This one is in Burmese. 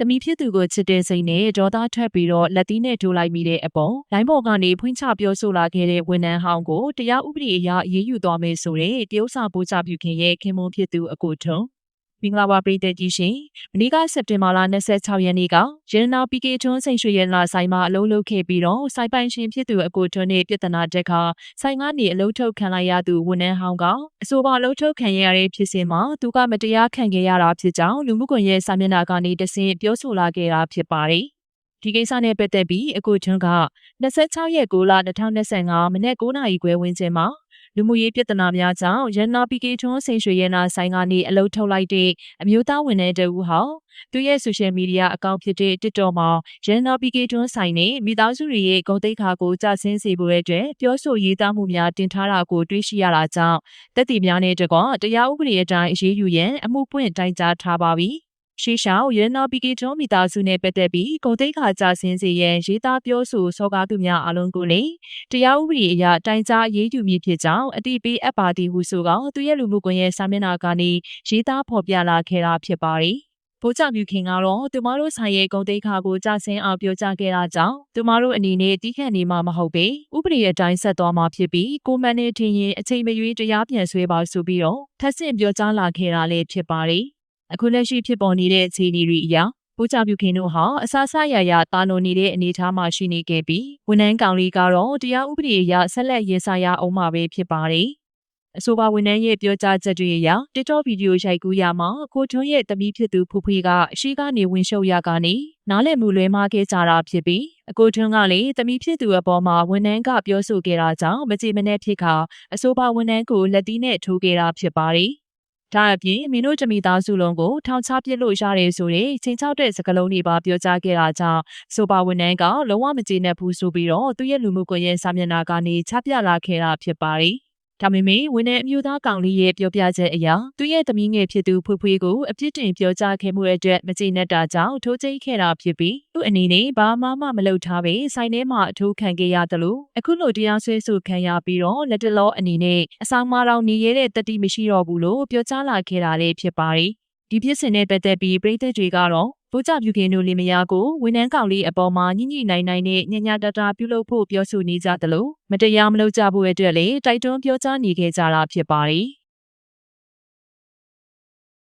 တမီဖြစ်သူကိုချစ်တဲ့စိတ်နဲ့ဒေါသထွက်ပြီးတော့လက်သီးနဲ့ထိုးလိုက်မိတဲ့အပေါ်လိုင်းပေါ်ကနေဖွင့်ချပြောဆိုလာခဲ့တဲ့ဝန်ထမ်းဟောင်းကိုတရားဥပဒေအရအရေးယူသွားမယ်ဆိုတဲ့တရုတ်စာပိုးချပြုခင်ရဲ့ခင်မွန်ဖြစ်သူအကိုထုံး မင်္ဂလာပါပြည်သက်ကြီးရှင်မနေ့ကစက်တင်ဘာလ26ရက်နေ့ကရန်နာပီကေထွန်းစိန်ရွှေရလာဆိုင်မှာအလုံးလုံးခဲ့ပြီးတော့စိုက်ပိုင်ရှင်ဖြစ်သူအကိုထွန်းနဲ့ပြည်ထနာတက်ခါဆိုင်ကနေအလုံးထုတ်ခံလိုက်ရသူဝန်ထမ်းဟောင်းကအဆိုပါအလုံးထုတ်ခံရတဲ့ဖြစ်စဉ်မှာသူကမတရားခံခဲ့ရတာဖြစ်ကြောင်းလူမှုကွန်ရက်စာမျက်နှာကနေတဆင့်ပြောဆိုလာခဲ့တာဖြစ်ပါတယ်ဒီကိစ္စနဲ့ပတ်သက်ပြီးအကိုထွန်းက26ရက်6လ2025မိနစ်9နာရီခွဲဝန်းကျင်မှာ လူမှုရေးပြဿနာများကြောင့်ရန်နာပီကေထွန်းစိန်ရွှေရနာဆိုင်ကနေအလုပ်ထုတ်လိုက်တဲ့အမျိုးသားဝန်ထမ်းတဦးဟာသူရဲ့ဆိုရှယ်မီဒီယာအကောင့်ဖြစ်တဲ့ TikTok မှာရန်နာပီကေထွန်းဆိုင်နဲ့မိသားစုတွေရဲ့ဂုဏ်သိက္ခာကိုကြဆင်းစေဖို့အတွက်ပြောဆိုရေးသားမှုများတင်ထားတာကိုတွေ့ရှိရတာကြောင့်တက်တီများနဲ့တကွတရားဥပဒေအတိုင်းအရေးယူရန်အမှုပွင့်တိုင်ကြားထားပါပြီ။ ရှေးရှောင်းရန်နာပီကေထွန်းမိသားစုနဲ့ပတ်သက်ပြီးဂုဏ်သိက္ခာကြဆင်းစေရန်ရေးသားပြောဆိုစောကားသူများအလုံးကိုလည်းတရားဥပဒေအရတိုင်ကြားရေးယူမည်ဖြစ်ကြောင်းအတိပေးအပ်ပါသည်ဟုဆိုကသူရဲ့လူမှုကွန်ရက်စာမျက်နှာကနေရေးသားဖော်ပြလာခဲ့တာဖြစ်ပါတယ်။ဗိုလ်ချုပ်မြူခင်ကတော့သူမတို့ဆိုင်ရဲ့ဂုံတိတ်ခါကိုကြဆင်းအောင်ပြောကြားခဲ့တာကြောင့်သူမတို့အနေနဲ့တီးခတ်နေမှာမဟုတ်ပေဥပဒေအတိုင်းဆက်သွားမှာဖြစ်ပြီးကိုမန်နဲ့ထင်ရင်အချိန်မရွေးတရားပြန်ဆွဲပါဆိုပြီးတော့ထပ်ဆင့်ပြောကြားလာခဲ့တာလည်းဖြစ်ပါတယ်။ အခုလက်ရှိဖြစ်ပေါ်နေတဲ့အခြေအနေတွေအရပူချပြုခင်တို့ဟာအဆအဆရရတာလွန်နေတဲ့အနေအထားမှာရှိနေခဲ့ပြီးဝန်ထမ်းကောင်လေးကတော့တရားဥပဒေအရဆက်လက်ရင်ဆိုင်ရအောင်မှာပဲဖြစ်ပါတယ်။အဆိုပါဝန်ထမ်းရဲ့ပြောကြားချက်တွေအရ TikTok ဗီဒီယိုရိုက်ကူးရမှာကိုထွန်းရဲ့တမီးဖြစ်သူဖူဖေကအရှိကနေဝင်ရှုပ်ရကနေနားလည်မှုလွဲမှားခဲ့ကြတာဖြစ်ပြီးအကိုထွန်းကလည်းတမီးဖြစ်သူအပေါ်မှာဝန်ထမ်းကပြောဆိုခဲ့တာကြောင့်မကြည်မနှက်ဖြစ်ခါအဆိုပါဝန်ထမ်းကိုလက်သီးနဲ့ထိုးခဲ့တာဖြစ်ပါတယ်။ ဒါအပြင်မင်းတို့တမိသားစုလုံးကိုထောင်ချပစ်လို့ရတယ်ဆိုတဲ့ချိန်ချောက်တဲ့စကားလုံးတွေပါပြောကြားခဲ့တာကြောင့်ဆိုပါဝန်ထမ်းကလုံးဝမကျေနပ်ဘူးဆိုပြီးတော့သူ့ရဲ့လူမှုကွန်ရက်စာမျက်နှာကနေချပြလာခဲ့တာဖြစ်ပါတယ်။ ဒါပေမဲ့ဝန်ထမ်းအမျိုးသားကောင်လေးရဲ့ပြောပြချက်အရသူ့ရဲ့သမီးငယ်ဖြစ်သူဖွေးဖွေးကိုအပြစ်တင်ပြောကြားခဲ့မှုအတွက်မကျေနပ်တာကြောင့်ထိုးကျိတ်ခဲ့တာဖြစ်ပြီးသူ့အနေနဲ့ဘာမှမမလုပ်ထားပဲဆိုင်ထဲမှာအထိုးခံခဲ့ရတယ်လို့အခုလိုတရားစွဲဆိုခံရပြီးတော့လက်တလောအနေနဲ့အဆောင်မတော်နေရတဲ့တတိမရှိတော့ဘူးလို့ပြောကြားလာခဲ့တာလည်းဖြစ်ပါတယ်ဒီဖြစ်စဉ်နဲ့ပတ်သက်ပြီးပြည်သက်တွေကတော့ ဗိုလ်ချုပ်ပြုခင်တို့လင်မယားကိုဝန်ထမ်းကောင်လေးအပေါ်မှာညှိညှိနိုင်နိုင်နဲ့ညညာတတာပြုလုပ်ဖို့ပြောဆိုနေကြသလိုမတရားမလုပ်ကြဖို့အတွက်လည်းတိုက်တွန်းပြောကြားနေခဲ့ကြတာဖြစ်ပါတယ်